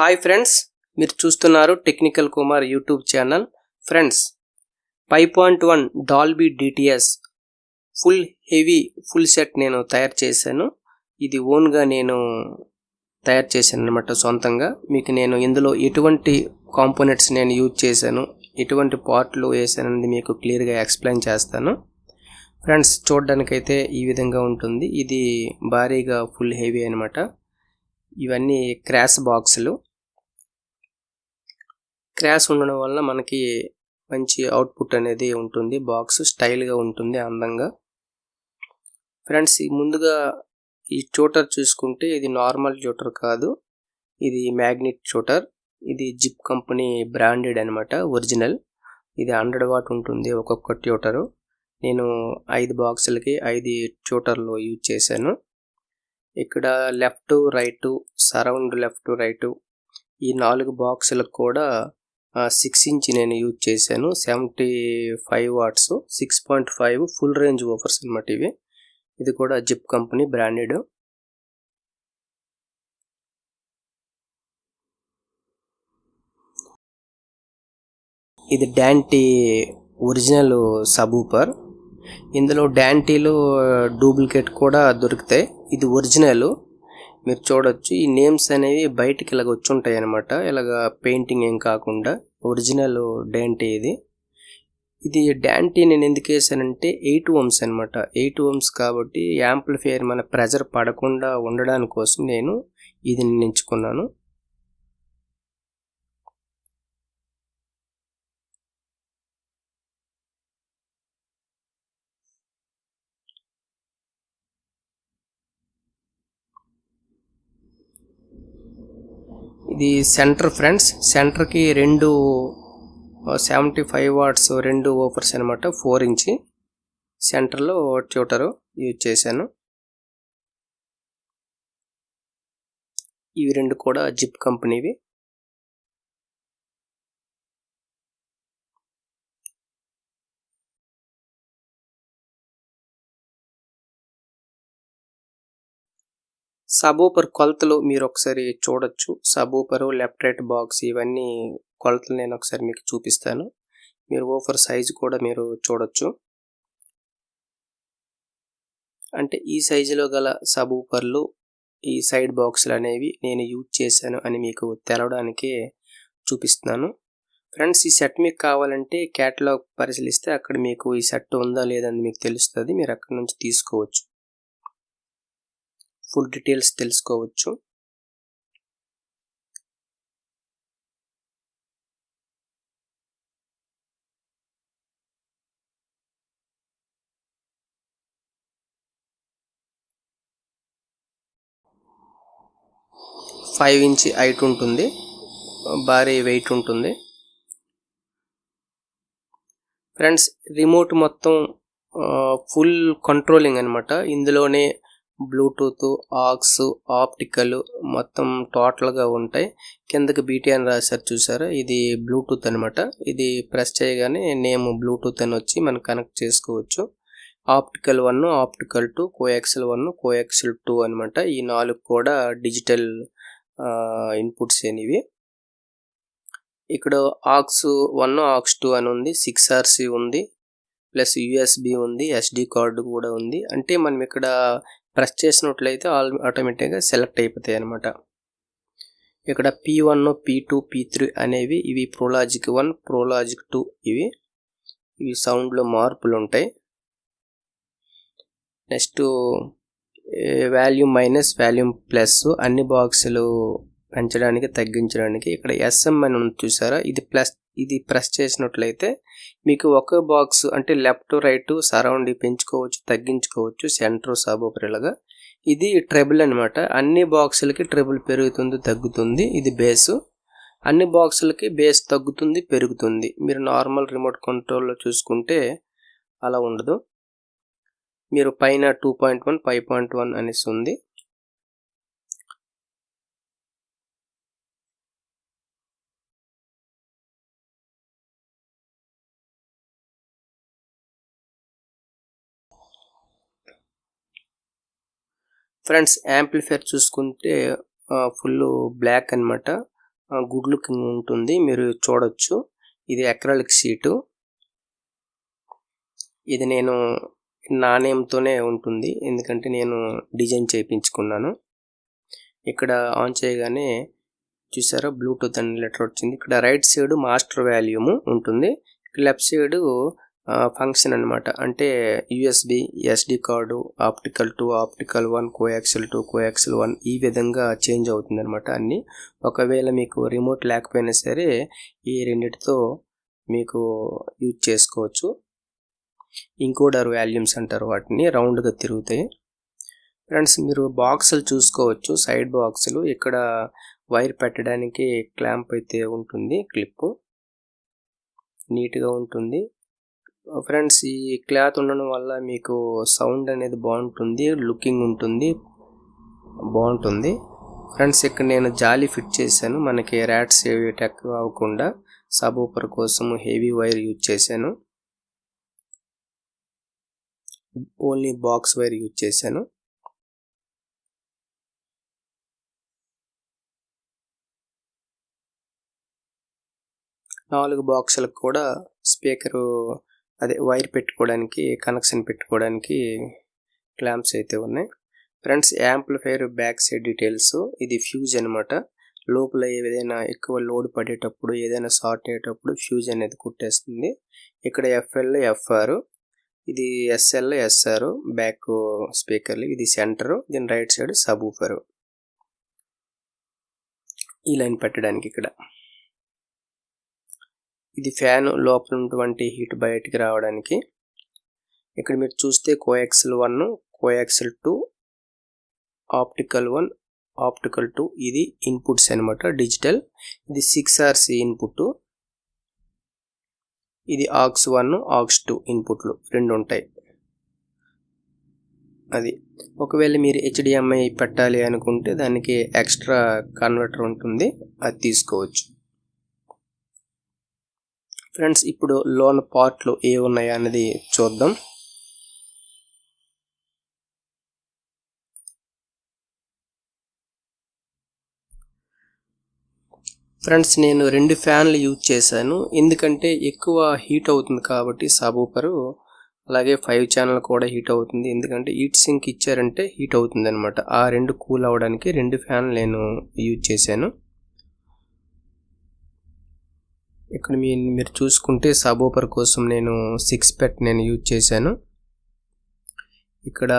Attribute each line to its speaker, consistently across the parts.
Speaker 1: Hi friends మీరు చూస్తున్నారు technical Kumar YouTube channel. Friends five point one Dolby DTS full heavy full set నేను తయారు చేశాను. ఇది ఓన్గా నేను తయారు చేశాను అనమాట సొంతంగా. మీకు నేను ఇందులో ఎటువంటి కాంపోనెంట్స్ నేను యూజ్ చేశాను ఎటువంటి పార్ట్లు వేసానని మీకు క్లియర్గా ఎక్స్ప్లెయిన్ చేస్తాను. ఫ్రెండ్స్ చూడడానికైతే ఈ విధంగా ఉంటుంది. ఇది భారీగా ఫుల్ హెవీ అనమాట ఇవన్నీ క్రాష్ బాక్సులు. క్రాష్ ఉండడం వల్ల మనకి మంచి అవుట్పుట్ అనేది ఉంటుంది. బాక్స్ స్టైల్గా ఉంటుంది అందంగా. ఫ్రెండ్స్ ముందుగా ఈ చోటర్ చూసుకుంటే ఇది నార్మల్ చోటర్ కాదు. ఇది మ్యాగ్నెట్ చోటర్. ఇది జిప్ కంపెనీ బ్రాండెడ్ అనమాట ఒరిజినల్. ఇది హండ్రెడ్ వాట్ ఉంటుంది ఒక్కొక్క ట్యూటరు నేను ఐదు బాక్సులకి ఐదు ట్యూటర్లు యూజ్ చేశాను. ఇక్కడ left right surround left right ఈ నాలుగు బాక్సులకు కూడా సిక్స్ ఇంచ్ నేను యూజ్ చేశాను. Seventy five watts six point five full range woofers అనమాట ఇవి. ఇది కూడా జిప్ కంపెనీ బ్రాండెడ్ ఇది డాంటీ ఒరిజినల్ సబూపర్ ఇందులో డాంటీలో డూప్లికేట్ కూడా దొరుకుతాయి. ఇది ఒరిజినల్ మీరు చూడొచ్చు. ఈ నేమ్స్ అనేవి బయటికి ఇలాగ వచ్చి ఉంటాయి అనమాట ఇలాగ పెయింటింగ్ ఏం కాకుండా ఒరిజినల్ డాంటీ ఇది. ఇది డాంటీ నేను ఎందుకు వేసానంటే ఎయిట్ ఓమ్స్ అనమాట ఎయిట్ ఓమ్స్ కాబట్టి యాంప్లిఫైయర్ మన ప్రెజర్ పడకుండా ఉండడానికి కోసం నేను ఇది ఎంచుకున్నాను ఇది సెంటర్ ఫ్రెండ్స్. సెంటర్కి రెండు సెవెంటీ ఫైవ్ వాట్స్ రెండు ఓఫర్స్ అనమాట ఫోర్ ఇంచి సెంటర్లో ట్యూటరు యూజ్ చేశాను. ఇవి రెండు కూడా జిప్ కంపెనీవి. సబూపర్ కొలతలు మీరు ఒకసారి చూడొచ్చు. సబూపరు లెఫ్ట్ రైట్ బాక్స్ ఇవన్నీ కొలతలు నేను ఒకసారి మీకు చూపిస్తాను. మీరు ఓఫర్ సైజు కూడా మీరు చూడొచ్చు. అంటే ఈ సైజులో గల సబూపర్లు ఈ సైడ్ బాక్సులు అనేవి నేను యూజ్ చేశాను అని మీకు తెలవడానికి చూపిస్తున్నాను. ఫ్రెండ్స్ ఈ సెట్ మీకు కావాలంటే క్యాటలాగ్ పరిశీలిస్తే అక్కడ మీకు ఈ సెట్ ఉందా లేదని మీకు తెలుస్తుంది. మీరు అక్కడ నుంచి తీసుకోవచ్చు. ఫుల్ డీటెయిల్స్ తెలుసుకోవచ్చు. ఫైవ్ ఇంచ్ హైట్ ఉంటుంది. భారీ వెయిట్ ఉంటుంది. ఫ్రెండ్స్ రిమోట్ మొత్తం ఫుల్ కంట్రోలింగ్ అనమాట ఇందులోనే బ్లూటూత్ ఆక్స్ ఆప్టికల్ మొత్తం టోటల్గా ఉంటాయి. కిందకి బీటీ అని రాశారు చూసారా? ఇది బ్లూటూత్ అనమాట ఇది ప్రెస్ చేయగానే నేమ్ బ్లూటూత్ అని వచ్చి మనం కనెక్ట్ చేసుకోవచ్చు. Optical one optical two coaxial one coaxial two అనమాట ఈ నాలుగు కూడా డిజిటల్ ఇన్పుట్స్ అనేవి ఇక్కడ ఆక్స్ వన్ ఆక్స్ టూ అని ఉంది. సిక్స్ ఆర్సీ ఉంది. ప్లస్ యూఎస్బి ఉంది. ఎస్డి కార్డు కూడా ఉంది. అంటే మనం ఇక్కడ ప్రెస్ చేసినట్లయితే ఆల్ ఆటోమేటిక్గా సెలెక్ట్ అయిపోతాయి అనమాట ఇక్కడ P one P two P three అనేవి ఇవి ప్రోలాజిక్ వన్ ప్రోలాజిక్ టూ ఇవి. ఇవి సౌండ్లో మార్పులు ఉంటాయి. Next volume minus volume plus అన్ని బాక్సులు పెంచడానికి తగ్గించడానికి ఇక్కడ ఎస్ఎం అని ఉంది చూసారా? ఇది ప్లస్ ఇది ప్రెస్ చేసినట్లయితే మీకు ఒక బాక్స్ అంటే లెఫ్ట్ రైట్ సరౌండ్ పెంచుకోవచ్చు తగ్గించుకోవచ్చు సెంటర్ సబోపరిలాగా ఇది ట్రిబుల్ అనమాట అన్ని బాక్సులకి ట్రిబుల్ పెరుగుతుంది తగ్గుతుంది. ఇది బేస్ అన్ని బాక్సులకి బేస్ తగ్గుతుంది పెరుగుతుంది. మీరు నార్మల్ రిమోట్ కంట్రోల్లో చూసుకుంటే అలా ఉండదు. మీరు పైన two point one five point one అనేసి ఉంది. ఫ్రెండ్స్ యాంప్లిఫైర్ చూసుకుంటే ఫుల్ బ్లాక్ అనమాట గుడ్ లుకింగ్ ఉంటుంది. మీరు చూడొచ్చు. ఇది అక్రాలిక్ షీటు. ఇది నేను నాణ్యంతోనే ఉంటుంది. ఎందుకంటే నేను డిజైన్ చేయించుకున్నాను. ఇక్కడ ఆన్ చేయగానే చూసారా? బ్లూటూత్ అనే లెటర్ వచ్చింది. ఇక్కడ రైట్ సైడ్ మాస్టర్ వాల్యూమ్ ఉంటుంది. లెఫ్ట్ సైడ్ ఫంక్షన్ అనమాట అంటే USB SD card optical two optical one coaxial two coaxial one ఈ విధంగా చేంజ్ అవుతుంది అనమాట అన్ని. ఒకవేళ మీకు రిమోట్ లేకపోయినా సరే ఈ రెండిటితో మీకు యూజ్ చేసుకోవచ్చు. ఇంకోడర్ వాల్యూమ్స్ అంటారు వాటిని రౌండ్గా తిరుగుతాయి. ఫ్రెండ్స్ మీరు బాక్సులు చూసుకోవచ్చు సైడ్ బాక్సులు. ఇక్కడ వైర్ పెట్టడానికి క్లాంప్ అయితే ఉంటుంది క్లిప్పు. నీట్గా ఉంటుంది. ఫ్రెండ్స్ ఈ క్లాత్ ఉండడం వల్ల మీకు సౌండ్ అనేది బాగుంటుంది లుకింగ్ ఉంటుంది బాగుంటుంది. ఫ్రెండ్స్ ఇక్కడ నేను జాలి ఫిట్ చేశాను. మనకి ర్యాట్స్ ఏవి అటాక్ అవ్వకుండా సబూపర్ కోసం హెవీ వైర్ యూజ్ చేశాను. ఓన్లీ బాక్స్ వైర్ యూజ్ చేశాను. నాలుగు బాక్సులకు కూడా స్పీకరు అదే వైర్ పెట్టుకోవడానికి కనెక్షన్ పెట్టుకోవడానికి క్లాంప్స్ అయితే ఉన్నాయి. Friends amplifier back side details. ఇది ఫ్యూజ్ అనమాట లోపల ఏదైనా ఎక్కువ లోడ్ పడేటప్పుడు ఏదైనా షార్ట్ అయ్యేటప్పుడు ఫ్యూజ్ అనేది కుట్టేస్తుంది. ఇక్కడ ఎఫ్ఎల్ ఎఫ్ఆర్. ఇది ఎస్ఎల్ ఎస్ఆర్. బ్యాక్ స్పీకర్లు. ఇది సెంటర్. దీని రైట్ సైడ్ సబ్ ఊఫరు ఈ లైన్ పెట్టడానికి ఇక్కడ. ఇది ఫ్యాన్ లోపల ఉన్నటువంటి హీట్ బయటికి రావడానికి. ఇక్కడ మీరు చూస్తే coaxial one coaxial two optical one optical two ఇది ఇన్పుట్స్ అనమాట డిజిటల్. ఇది సిక్స్ ఆర్సి ఇన్పుట్ ఇది ఆక్స్ వన్ ఆక్స్ టూ ఇన్పుట్లు రెండు ఉంటాయి. అది. ఒకవేళ మీరు హెచ్డిఎంఐ పెట్టాలి అనుకుంటే దానికి ఎక్స్ట్రా కన్వర్టర్ ఉంటుంది అది తీసుకోవచ్చు. ఫ్రెండ్స్ ఇప్పుడు లోన్ పార్ట్లు ఏ ఉన్నాయా అనేది చూద్దాం. ఫ్రెండ్స్ నేను రెండు ఫ్యాన్లు యూజ్ చేశాను. ఎందుకంటే ఎక్కువ హీట్ అవుతుంది కాబట్టి సబూపరు అలాగే ఫైవ్ ఛానల్ కూడా హీట్ అవుతుంది. ఎందుకంటే హీట్ సింక్ ఇచ్చారంటే హీట్ అవుతుంది అనమాట ఆ రెండు కూల్ అవ్వడానికి రెండు ఫ్యాన్లు నేను యూజ్ చేశాను. ఇక్కడ మీ మీరు చూసుకుంటే సబోపర్ కోసం నేను సిక్స్ పెట్ నేను యూజ్ చేశాను. ఇక్కడ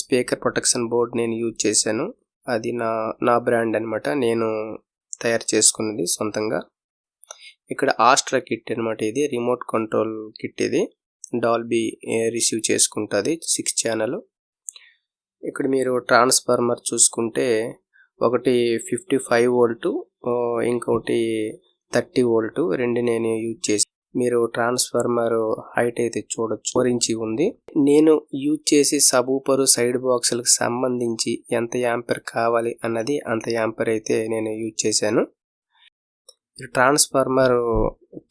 Speaker 1: స్పీకర్ ప్రొటెక్షన్ బోర్డ్ నేను యూజ్ చేశాను. అది నా నా బ్రాండ్ అనమాట నేను తయారు చేసుకున్నది సొంతంగా. ఇక్కడ ఆస్ట్రా కిట్ అనమాట ఇది. రిమోట్ కంట్రోల్ కిట్ ఇది. డాల్బీ రిసీవ్ చేసుకుంటుంది సిక్స్ ఛానల్ ఇక్కడ మీరు ట్రాన్స్ఫార్మర్ చూసుకుంటే ఒకటి ఫిఫ్టీ ఫైవ్ వోల్టు ఇంకొకటి థర్టీ వోల్ట్ రెండు నేను యూజ్ చేసి మీరు ట్రాన్స్ఫార్మర్ హైట్ అయితే చూడొచ్చు. వరించి ఉంది. నేను యూజ్ చేసి సబూపరు సైడ్ బాక్సులకు సంబంధించి ఎంత యాంపర్ కావాలి అన్నది అంత యాంపర్ అయితే నేను యూజ్ చేశాను. ట్రాన్స్ఫార్మర్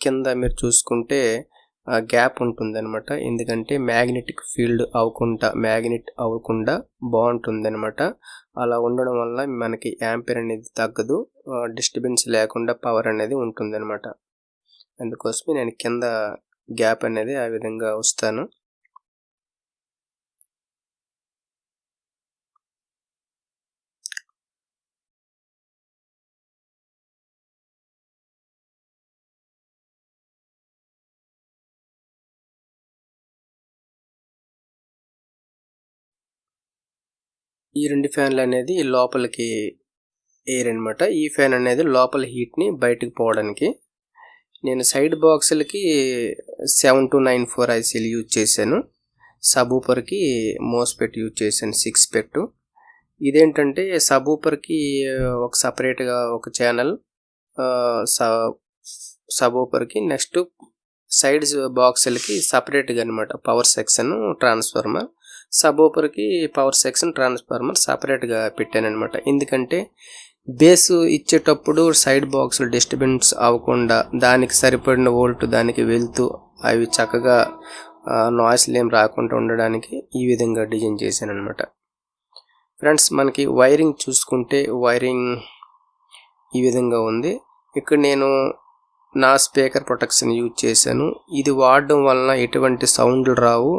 Speaker 1: కింద మీరు చూసుకుంటే గ్యాప్ ఉంటుంది అనమాట ఎందుకంటే మ్యాగ్నెటిక్ ఫీల్డ్ అవ్వకుండా మ్యాగ్నెట్ అవ్వకుండా బాగుంటుంది అనమాట అలా ఉండడం వల్ల మనకి యాంపర్ అనేది తగ్గదు. డిస్టర్బెన్స్ లేకుండా పవర్ అనేది ఉంటుంది అనమాట అందుకోసమే నేను కింద గ్యాప్ అనేది ఆ విధంగా వస్తాను. ఈ రెండు ఫ్యాన్లు అనేది లోపలికి ఎయిర్ అనమాట ఈ ఫ్యాన్ అనేది లోపల హీట్ని బయటకు పోవడానికి. నేను సైడ్ బాక్సులకి సెవెన్ టు నైన్ ఫోర్ ఐసీలు యూజ్ చేశాను. సబూపర్కి మోస్పెట్ యూజ్ చేశాను సిక్స్ పెట్టు ఇదేంటంటే సబూపర్కి uh, ఒక సపరేట్గా ఒక ఛానల్ సబూపర్కి నెక్స్ట్ సైడ్స్ బాక్సులకి సపరేట్గా అనమాట పవర్ సెక్షన్ ట్రాన్స్ఫార్మర్ సబోపర్కి పవర్ సెక్షన్ ట్రాన్స్ఫార్మర్ సపరేట్గా పెట్టాను అనమాట ఎందుకంటే బేస్ ఇచ్చేటప్పుడు సైడ్ బాక్సులు డిస్టర్బెన్స్ అవ్వకుండా దానికి సరిపడిన వోల్ట్ దానికి వెళ్తూ అవి చక్కగా నాయిస్లు ఏం రాకుండా ఉండడానికి ఈ విధంగా డిజైన్ చేశాను అనమాట ఫ్రెండ్స్ మనకి వైరింగ్ చూసుకుంటే వైరింగ్ ఈ విధంగా ఉంది. ఇక్కడ నేను నా స్పీకర్ ప్రొటెక్షన్ యూజ్ చేశాను. ఇది వాడడం వలన ఎటువంటి సౌండ్లు రావు.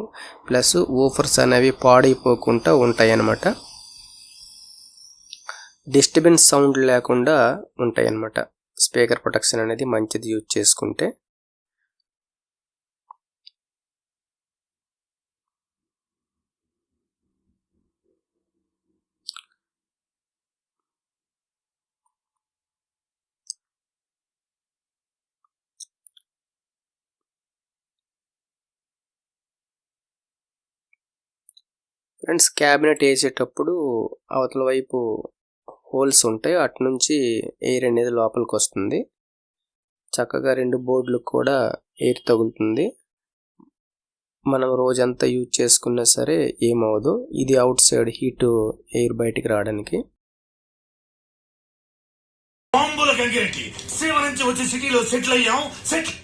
Speaker 1: ప్లస్ ఓఫర్స్ అనేవి పాడైపోకుండా ఉంటాయి అన్నమాట డిస్టర్బెన్స్ సౌండ్ లేకుండా ఉంటాయి అన్నమాట స్పీకర్ ప్రొటెక్షన్ అనేది మంచిది యూజ్ చేసుకుంటే. ఫ్రెండ్స్ క్యాబినెట్ వేసేటప్పుడు అవతల వైపు హోల్స్ ఉంటాయి. అటు నుంచి ఎయిర్ అనేది లోపలికి వస్తుంది. చక్కగా రెండు బోర్డులకు కూడా ఎయిర్ తగులుతుంది. మనం రోజంతా యూజ్ చేసుకున్నా సరే ఏమవదు ఇది అవుట్ సైడ్ హీట్ ఎయిర్ బయటికి రావడానికి.
Speaker 2: బాంబుల గంగిరెడ్డి నుంచి వచ్చి సిటీలో సెటిల్ అయ్యాం. సెటిల్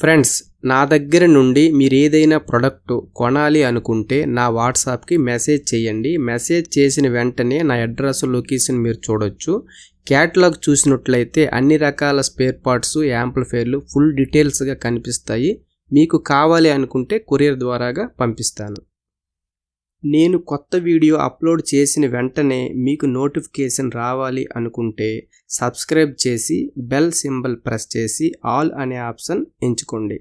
Speaker 1: ఫ్రెండ్స్ నా దగ్గర నుండి మీరు ఏదైనా ప్రొడక్ట్ కొనాలి అనుకుంటే నా వాట్సాప్కి మెసేజ్ చేయండి. మెసేజ్ చేసిన వెంటనే నా అడ్రస్ లొకేషన్ మీరు చూడొచ్చు. క్యాటలాగ్ చూసినట్లయితే అన్ని రకాల స్పేర్ పార్ట్స్ యాంప్లిఫైర్లు ఫుల్ డీటెయిల్స్గా కనిపిస్తాయి. మీకు కావాలి అనుకుంటే కొరియర్ ద్వారాగా పంపిస్తాను. నేను కొత్త వీడియో అప్లోడ్ చేసిన వెంటనే మీకు నోటిఫికేషన్ రావాలి అనుకుంటే సబ్స్క్రైబ్ చేసి బెల్ సింబల్ ప్రెస్ చేసి ఆల్ అనే ఆప్షన్ ఎంచుకోండి.